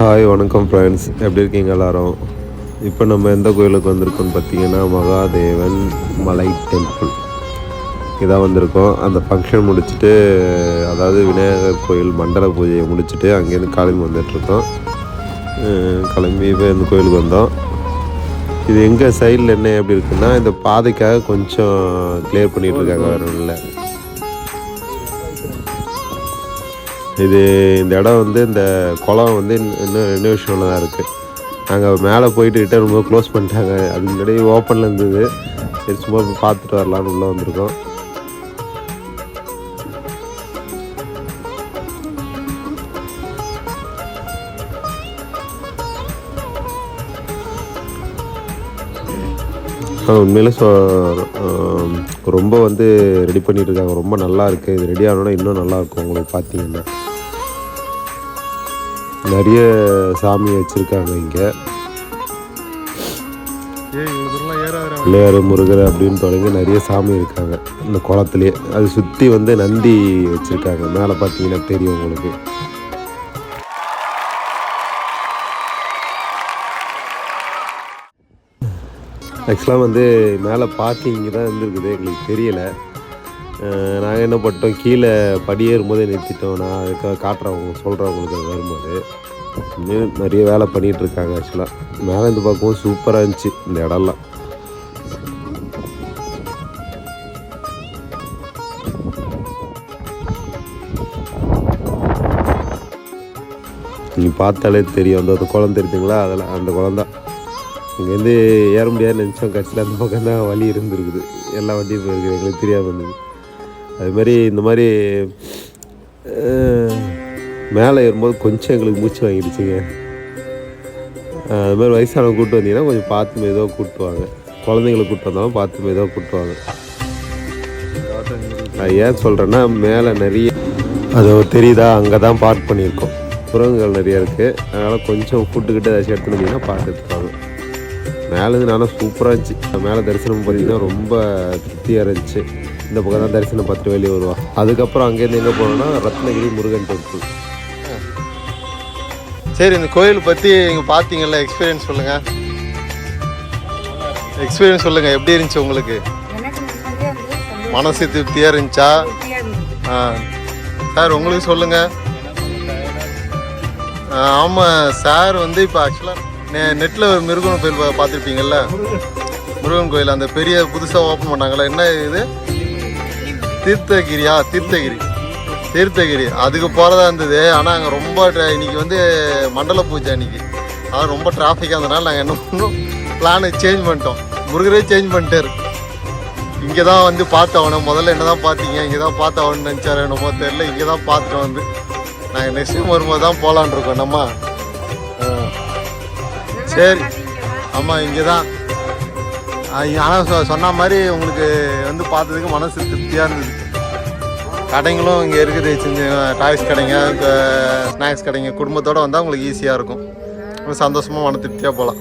Hi வணக்கம் friends எப்படி இருக்கீங்க எல்லாரும்? இப்போ நம்ம எந்த கோயிலுக்கு வந்திருக்கோம்னு பார்த்தீங்கன்னா மகாதேவன் மலை டெம்பிள் இதான் வந்திருக்கோம். அந்த ஃபங்க்ஷன் முடிச்சுட்டு அதாவது விநாயகர் கோயில் மண்டல பூஜையை முடிச்சுட்டு அங்கேருந்து கிளம்பி வந்துட்டுருக்கோம். கிளம்பி இப்போ இந்த கோயிலுக்கு வந்தோம். இது எங்கள் சைடில் என்ன எப்படி இருக்குன்னா இந்த பாதைக்காக கொஞ்சம் கிளியர் பண்ணிகிட்டு இருக்காங்க இது இந்த இடம் வந்து இந்த குளம் வந்து இன்னும் இன்னும் ரெனோவேஷனில் தான் இருக்குது நாங்கள் மேலே போயிட்டு ரிட்டர்ன் ரொம்ப க்ளோஸ் பண்ணிட்டாங்க. அது முன்னாடி ஓப்பனில் இருந்தது. சரி சும்மா பார்த்துட்டு வரலான்னு உள்ளே வந்திருக்கோம். உண்மையிலே சொ ஆம், ரொம்ப வந்து ரெடி பண்ணிட்டு இருக்காங்க ரொம்ப நல்லா இருக்கு. இது ரெடி ஆனோன்னா இன்னும் நல்லா இருக்கும் உங்களுக்கு பார்த்தீங்கன்னா. நிறைய சாமி வச்சுருக்காங்க இங்கே. பிள்ளையார் முருகர் அப்படின்னு தொடங்கி நிறைய சாமி இருக்காங்க. இந்த குளத்துலேயே அது சுற்றி வந்து நந்தி வச்சுருக்காங்க. மேலே பார்த்தீங்கன்னா தெரியும் உங்களுக்கு. ஆக்சுவலாக வந்து மேலே பார்க்கிங் தான் இருந்திருக்குது. எங்களுக்கு தெரியலை. நாங்கள் என்ன பண்ணிட்டோம்? கீழே படியேறும்போதே நிறுத்திட்டோம். நான் அதுக்காக காட்டுறவங்க சொல்கிறவங்களுக்கு வரும்போது. இன்னும் நிறைய வேலை பண்ணிகிட்டு இருக்காங்க ஆக்சுவலாக மேலே இருந்து பார்க்கவும் சூப்பராக இருந்துச்சு இந்த இடம்லாம். நீங்கள் பார்த்தாலே தெரியும். அந்த குளம் தெரியுதுங்களா அதில் அந்த குளம் தான் இங்கேருந்து ஏற முடியாது நினச்சோம். கட்சியில் அந்த பக்கம் தான் வழி இருந்திருக்குது. எல்லா வண்டியும் போயிருக்கு எங்களுக்கு தெரியாமல் இருந்தது. அது மாதிரி இந்த மாதிரி மேலே ஏறும்போது கொஞ்சம் எங்களுக்கு மூச்சு வாங்கிடுச்சுங்க. அது மாதிரி வயசானவங்க கூப்பிட்டு வந்தீங்கன்னா கொஞ்சம் பார்த்து மெதுவாக கூப்பிட்டு வாங்க. குழந்தைங்களை கூப்பிட்டு வந்தாலும் பார்த்து மெதுவாக கூப்பிட்டு வாங்க. ஏன் சொல்கிறேன்னா மேலே நிறைய அது தெரியுதா? அங்கே தான் பார்க் பண்ணியிருக்கோம். குரங்குகள் நிறைய இருக்குது அதனால் கொஞ்சம் ஃபுட்டுக்கிட்ட ஏதாச்சும் எடுத்துன்னு வந்தீங்கன்னா பார்த்து எடுத்துப்பாங்க. மேலேருந்து நானும் சூப்பராக இருந்துச்சு. மேலே தரிசனம் பார்த்தீங்கன்னா ரொம்ப திருப்தியாக இருந்துச்சு. இந்த பக்கம் தான் தரிசனம் பார்த்துட்டு வெளியே வருவோம். அதுக்கப்புறம் அங்கேருந்து எங்கே போனோம்னா ரத்னகிரி முருகன் டெம்பிள் சரி இந்த கோயில் பற்றி இங்கே பார்த்தீங்கல்ல எக்ஸ்பீரியன்ஸ் சொல்லுங்கள் எக்ஸ்பீரியன்ஸ் சொல்லுங்கள் எப்படி இருந்துச்சு உங்களுக்கு? மனசு திருப்தியாக இருந்துச்சா? ஆ. சார் உங்களுக்கு சொல்லுங்கள் ஆமாம் சார் வந்து இப்போ ஆக்சுவலாக நெட்டில் மிருகன் கோயில் பார்த்துருப்பீங்கல்ல? முருகன் கோயில் அந்த பெரிய புதுசாக ஓப்பன் பண்ணாங்களே என்ன இது? தீர்த்தகிரியா? தீர்த்தகிரி. தீர்த்தகிரி. அதுக்கு போகிறதா இருந்தது. ஆனால் அங்கே ரொம்ப இன்னைக்கு வந்து மண்டல பூஜை அன்னைக்கு. அதான் ரொம்ப டிராஃபிக்காக இருந்தனால நாங்கள் என்ன பண்ணோம் பிளானை சேஞ்ச் பண்ணிட்டோம். முருகரே சேஞ்ச் பண்ணிட்டார். இங்கே தான் வந்து பார்த்தவனே முதல்ல என்ன தான் பார்த்தீங்க? இங்கே தான் பார்த்தவனு நினச்சாரு என்னமோ தெரில இங்கே தான் பார்த்துட்டு வந்து நாங்கள் நெக்ஸ்ட் டைம் வரும்போது தான் போகலான் இருக்கோம். நம்ம சரி. ஆமாம் இங்கே தான் ஆனால் சொன்ன மாதிரி உங்களுக்கு வந்து பார்த்ததுக்கு மனசு திருப்தியாக இருந்தது. கடைங்களும் இங்கே இருக்குது. சின்ன டாய்ஸ் கடைங்க ஸ்நாக்ஸ் கடைங்க. குடும்பத்தோடு வந்தால் உங்களுக்கு ஈஸியாக இருக்கும். சந்தோஷமாக மன திருப்தியாக போகலாம்